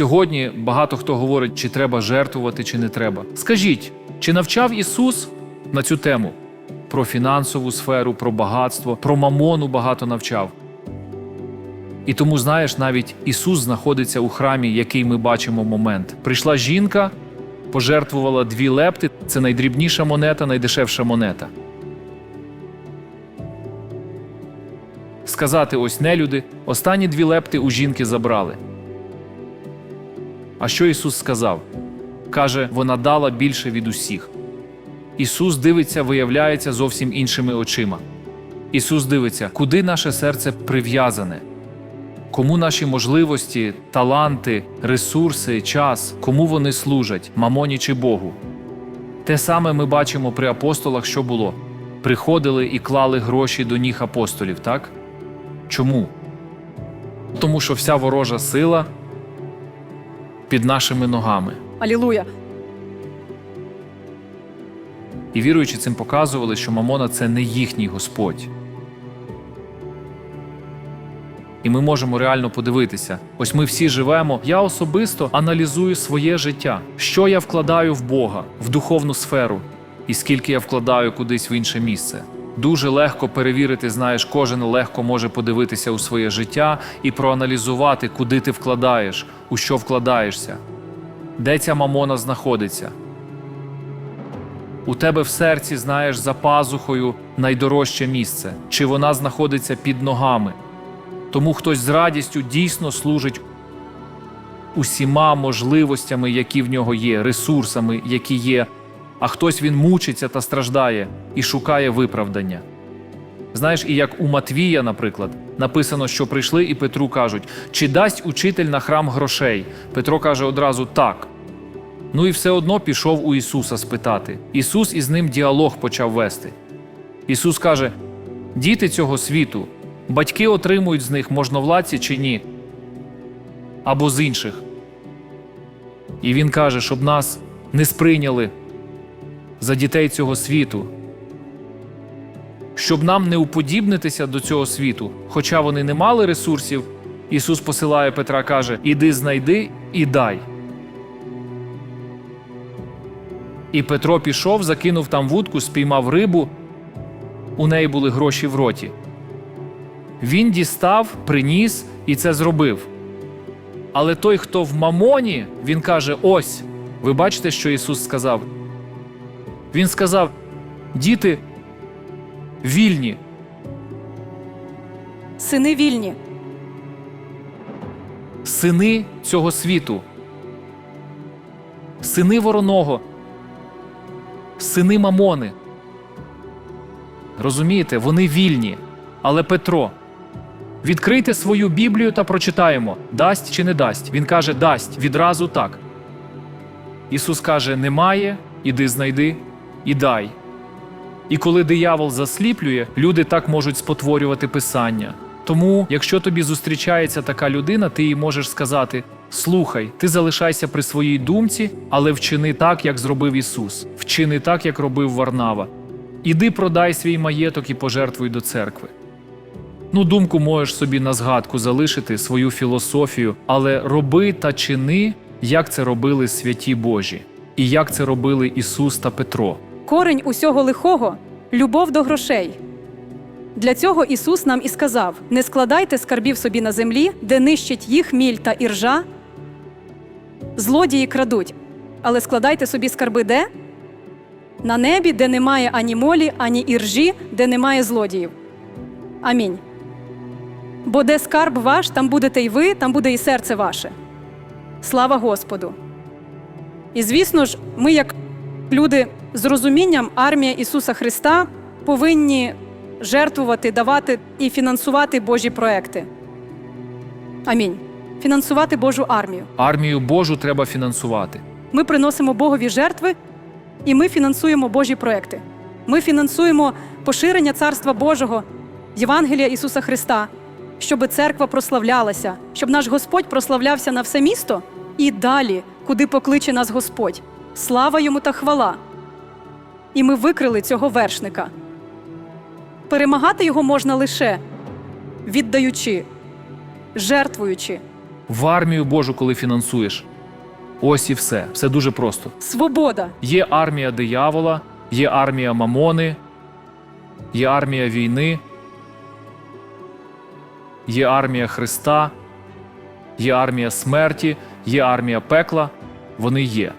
сьогодні багато хто говорить, чи треба жертвувати, чи не треба. Скажіть, чи навчав Ісус на цю тему? Про фінансову сферу, про багатство, про мамону багато навчав. І тому, знаєш, навіть Ісус знаходиться у храмі, який ми бачимо момент. Прийшла жінка, пожертвувала дві лепти. Це найдрібніша монета, найдешевша монета. Сказати ось нелюди, останні дві лепти у жінки забрали. А що Ісус сказав? Каже, вона дала більше від усіх. Ісус дивиться, виявляється зовсім іншими очима. Ісус дивиться, куди наше серце прив'язане, кому наші можливості, таланти, ресурси, час, кому вони служать, мамоні чи Богу. Те саме ми бачимо при апостолах, що було. Приходили і клали гроші до ніг апостолів, так? Чому? Тому що вся ворожа сила під нашими ногами. Алілуя. І віруючи цим показували, що Мамона це не їхній Господь. І ми можемо реально подивитися. Ось ми всі живемо. Я особисто аналізую своє життя, що я вкладаю в Бога, в духовну сферу, і скільки я вкладаю кудись в інше місце. Дуже легко перевірити, знаєш, кожен легко може подивитися у своє життя і проаналізувати, куди ти вкладаєш, у що вкладаєшся, де ця мамона знаходиться. У тебе в серці, знаєш, за пазухою найдорожче місце, чи вона знаходиться під ногами. Тому хтось з радістю дійсно служить усіма можливостями, які в нього є, ресурсами, які є, а хтось він мучиться та страждає і шукає виправдання. Знаєш, і як у Матвія, наприклад, написано, що прийшли і Петру кажуть, чи дасть учитель на храм грошей? Петро каже одразу так. Ну і все одно пішов у Ісуса спитати. Ісус із ним діалог почав вести. Ісус каже: діти цього світу, батьки отримують з них можновладці чи ні, або з інших. І Він каже, щоб нас не сприйняли за дітей цього світу, щоб нам не уподібнитися до цього світу, хоча вони не мали ресурсів. Ісус посилає Петра, каже: Іди знайди і дай. І Петро пішов, закинув там вудку, спіймав рибу. У неї були гроші в роті. Він дістав, приніс і це зробив. Але той, хто в мамоні, він каже: Ось, ви бачите, що Ісус сказав? Він сказав: Діти вільні, Сини вільні. сини цього світу, сини вороного, сини мамони. Розумієте, вони вільні. Але Петро, відкрийте свою Біблію та прочитаємо, дасть чи не дасть. Він каже, дасть відразу так. Ісус каже: немає, іди знайди і дай. І коли диявол засліплює, люди так можуть спотворювати писання. Тому, якщо тобі зустрічається така людина, ти їй можеш сказати: Слухай, ти залишайся при своїй думці, але вчини так, як зробив Ісус, вчини так, як робив Варнава. Іди продай свій маєток і пожертвуй до церкви. Ну, думку можеш собі на згадку залишити свою філософію, але роби та чини, як це робили святі Божі, і як це робили Ісус та Петро. Корень усього лихого любов до грошей. Для цього Ісус нам і сказав: не складайте скарбів собі на землі, де нищить їх міль та іржа. Злодії крадуть, але складайте собі скарби де? На небі, де немає ані молі, ані іржі, де немає злодіїв. Амінь. Бо де скарб ваш, там будете й ви, там буде і серце ваше. Слава Господу! І звісно ж, ми, як люди з розумінням, армія Ісуса Христа, повинні жертвувати, давати і фінансувати Божі проекти. Амінь. Фінансувати Божу армію. Армію Божу треба фінансувати. Ми приносимо Богові жертви, і ми фінансуємо Божі проекти. Ми фінансуємо поширення Царства Божого, Євангелія Ісуса Христа, щоб церква прославлялася, щоб наш Господь прославлявся на все місто і далі, куди покличе нас Господь. Слава йому та хвала. І ми викрили цього вершника. Перемагати його можна лише віддаючи, жертвуючи, в армію Божу, коли фінансуєш. Ось і все. Все дуже просто. Свобода. Є армія диявола, є армія мамони, є армія війни, є армія Христа, є армія смерті, є армія пекла. Вони є.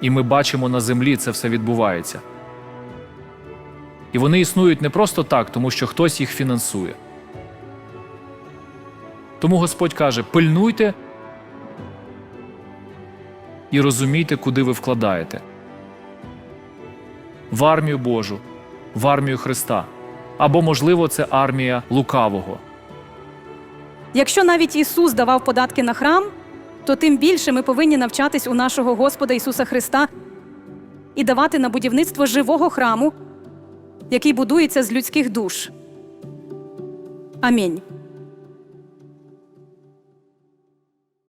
І ми бачимо на землі це все відбувається. І вони існують не просто так, тому що хтось їх фінансує. Тому Господь каже: пильнуйте і розумійте, куди ви вкладаєте. В армію Божу, в армію Христа. Або, можливо, це армія лукавого. Якщо навіть Ісус давав податки на храм, то тим більше ми повинні навчатись у нашого Господа Ісуса Христа і давати на будівництво живого храму, який будується з людських душ. Амінь.